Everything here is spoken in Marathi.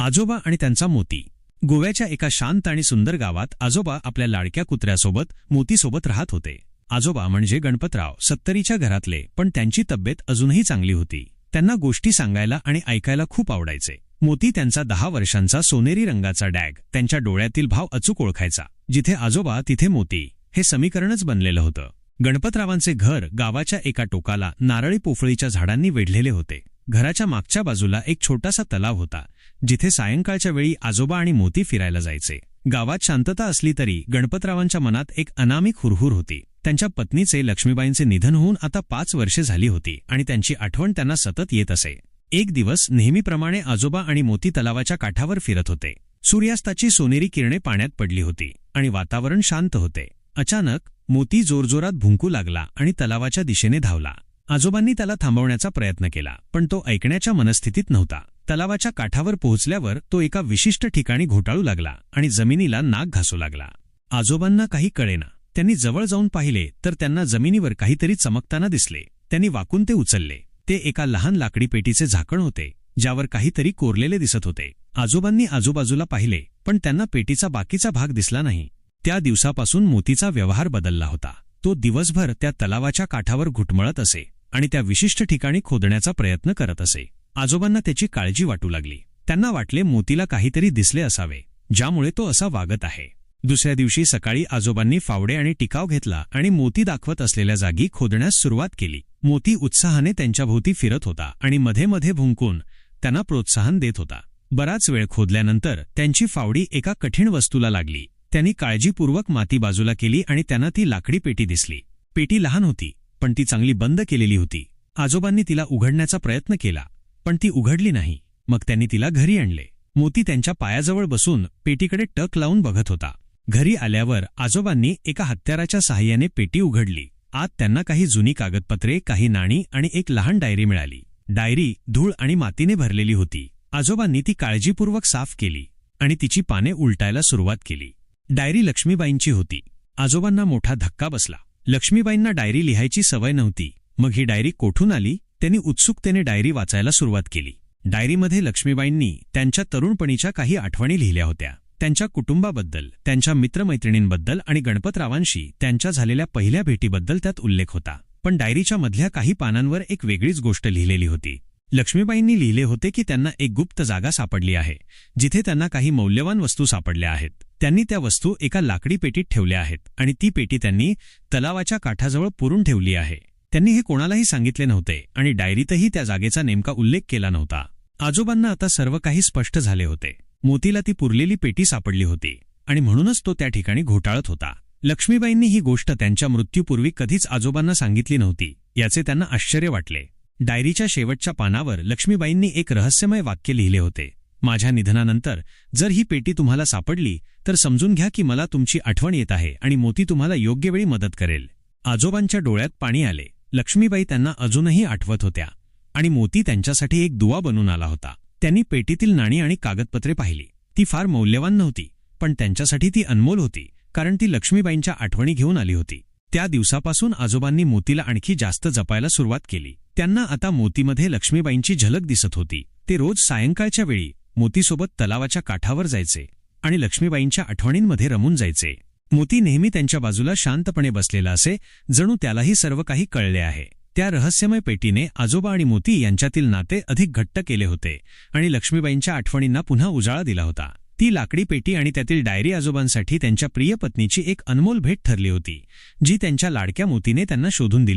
आजोबा आणि त्यांचा मोती. गोव्याच्या एका शांत आणि सुंदर गावात आजोबा आपल्या लाडक्या कुत्र्यासोबत मोतीसोबत राहत होते. आजोबा म्हणजे गणपतराव सत्तरीच्या घरातले पण त्यांची तब्येत अजूनही चांगली होती. त्यांना गोष्टी सांगायला आणि ऐकायला खूप आवडायचे. मोती त्यांचा दहा वर्षांचा सोनेरी रंगाचा डॅग त्यांच्या डोळ्यातील भाव अचूक ओळखायचा. जिथे आजोबा तिथे मोती. हे समीकरणच बनलेलं होतं. गणपतरावांचे घर गावाच्या एका टोकाला नारळी पोफळीच्या झाडांनी वेढलेले होते. घराच्या मागच्या बाजूला एक छोटासा तलाव होता जिथे सायंकाळच्या वेळी आजोबा आणि मोती फिरायला जायचे. गावात शांतता असली तरी गणपतरावांच्या मनात एक अनामिक हुरहुर होती. त्यांच्या पत्नीचे लक्ष्मीबाईंचे निधन होऊन आता पाच वर्षे झाली होती आणि त्यांची आठवण त्यांना सतत येत असे. एक दिवस नेहमीप्रमाणे आजोबा आणि मोती तलावाच्या काठावर फिरत होते. सूर्यास्ताची सोनेरी किरणे पाण्यात पडली होती आणि वातावरण शांत होते. अचानक मोती जोरजोरात भुंकू लागला आणि तलावाच्या दिशेने धावला. आजोबांनी त्याला थांबवण्याचा प्रयत्न केला पण तो ऐकण्याच्या मनस्थितीत नव्हता. तलावाच्या काठावर पोहोचल्यावर तो एका विशिष्ट ठिकाणी घोटाळू लागला आणि जमिनीला नाक घासू लागला. आजोबांना काही कळेना. त्यांनी जवळ जाऊन पाहिले तर त्यांना जमिनीवर काहीतरी चमकताना दिसले. त्यांनी वाकून ते उचलले. ते एका लहान लाकडी पेटीचे झाकण होते ज्यावर काहीतरी कोरलेले दिसत होते. आजोबांनी आजूबाजूला पाहिले पण त्यांना पेटीचा बाकीचा भाग दिसला नाही. त्या दिवसापासून मोतीचा व्यवहार बदलला होता. तो दिवसभर त्या तलावाच्या काठावर घुटमळत असे. आणि त्या विशिष्ट ठिकाणी खोदण्याचा प्रयत्न करत असे. आजोबांना त्याची काळजी वाटू लागली. त्यांना वाटले मोतीला काहीतरी दिसले असावे ज्यामुळे तो असा वागत आहे. दुसऱ्या दिवशी सकाळी आजोबांनी फावडे आणि टिकाव घेतला आणि मोती दाखवत असलेल्या जागी खोदण्यास सुरुवात केली. मोती उत्साहाने त्यांच्याभोवती फिरत होता आणि मध्ये मध्ये भुंकून त्यांना प्रोत्साहन देत होता. बराच वेळ खोदल्यानंतर त्यांची फावडी एका कठीण वस्तूला लागली. त्यांनी काळजीपूर्वक माती बाजूला केली आणि त्यांना ती लाकडी पेटी दिसली. पेटी लहान होती पण ती चांगली बंद केलेली होती. आजोबांनी तिला उघडण्याचा प्रयत्न केला पण ती उघडली नाही. मग त्यांनी तिला घरी आणले. मोती त्यांच्या पायाजवळ बसून पेटीकडे टक लावून बघत होता. घरी आल्यावर आजोबांनी एका हत्याराच्या सहाय्याने पेटी उघडली. आत त्यांना काही जुनी कागदपत्रे काही नाणी आणि एक लहान डायरी मिळाली. डायरी धूळ आणि मातीने भरलेली होती. आजोबांनी ती काळजीपूर्वक साफ केली आणि तिची पाने उलटायला सुरुवात केली. डायरी लक्ष्मीबाईंची होती. आजोबांना मोठा धक्का बसला. लक्ष्मीबाईंना डायरी लिहायची सवय नव्हती. मग ही डायरी कोठून आली? त्यांनी उत्सुकतेने डायरी वाचायला सुरुवात केली. डायरीमध्ये लक्ष्मीबाईंनी त्यांच्या तरुणपणीच्या काही आठवणी लिहिल्या होत्या. त्यांच्या कुटुंबाबद्दल त्यांच्या मित्रमैत्रिणींबद्दल आणि गणपतरावांशी त्यांच्या झालेल्या पहिल्या भेटीबद्दल त्यात उल्लेख होता. पण डायरीच्या मधल्या काही पानांवर एक वेगळीच गोष्ट लिहिलेली होती. लक्ष्मीबाईंनी लिहिले होते की त्यांना एक गुप्त जागा सापडली आहे जिथे त्यांना काही मौल्यवान वस्तू सापडल्या आहेत. त्यांनी त्या वस्तू एका लाकडी पेटीत ठेवल्या आहेत आणि ती पेटी त्यांनी तलावाच्या काठाजवळ पुरून ठेवली आहे. त्यांनी हे कोणालाही सांगितले नव्हते आणि डायरीतही त्या जागेचा नेमका उल्लेख केला नव्हता. आजोबांना आता सर्व काही स्पष्ट झाले होते. मोतीला ती पुरलेली पेटी सापडली होती आणि म्हणूनच तो त्या ठिकाणी घोटाळत होता. लक्ष्मीबाईंनी ही गोष्ट त्यांच्या मृत्यूपूर्वी कधीच आजोबांना सांगितली नव्हती याचे त्यांना आश्चर्य वाटले. डायरीच्या शेवटच्या पानावर लक्ष्मीबाईंनी एक रहस्यमय वाक्य लिहिले होते. माझ्या निधनानंतर जर ही पेटी तुम्हाला सापडली तर समजून घ्या की मला तुमची आठवण येत आहे आणि मोती तुम्हाला योग्य वेळी मदत करेल. आजोबांच्या डोळ्यात पाणी आले. लक्ष्मीबाई त्यांना अजूनही आठवत होत्या आणि मोती त्यांच्यासाठी एक दुवा बनून आला होता. त्यांनी पेटीतील नाणी आणि कागदपत्रे पाहिली. ती फार मौल्यवान नव्हती पण त्यांच्यासाठी ती अनमोल होती कारण ती लक्ष्मीबाईंच्या आठवणी घेऊन आली होती. त्या दिवसापासून आजोबांनी मोतीला आणखी जास्त जपायला सुरुवात केली. त्यांना आता मोतीमध्ये लक्ष्मीबाईंची झलक दिसत होती. ते रोज सायंकाळच्या वेळी मोतीसोबत तलावाच्या काठावर जायचे. आणि लक्ष्मीबाईंच्या आठवणींमध्ये रमून जायचे. मोती नेहमी त्यांच्या बाजूला शांतपणे बसलेला असे जणू त्यालाही सर्व काही कळले आहे. त्या रहस्यमय पेटीने आजोबा आणि मोती यांच्यातील नाते अधिक घट्ट केले होते आणि लक्ष्मीबाईंच्या आठवणींना पुन्हा उजाळा दिला होता. ती लाकडी पेटी आणि त्यातील डायरी आजोबांसाठी त्यांच्या प्रिय पत्नीची एक अनमोल भेट ठरली होती जी त्यांच्या लाडक्या मोतीने त्यांना शोधून दिली.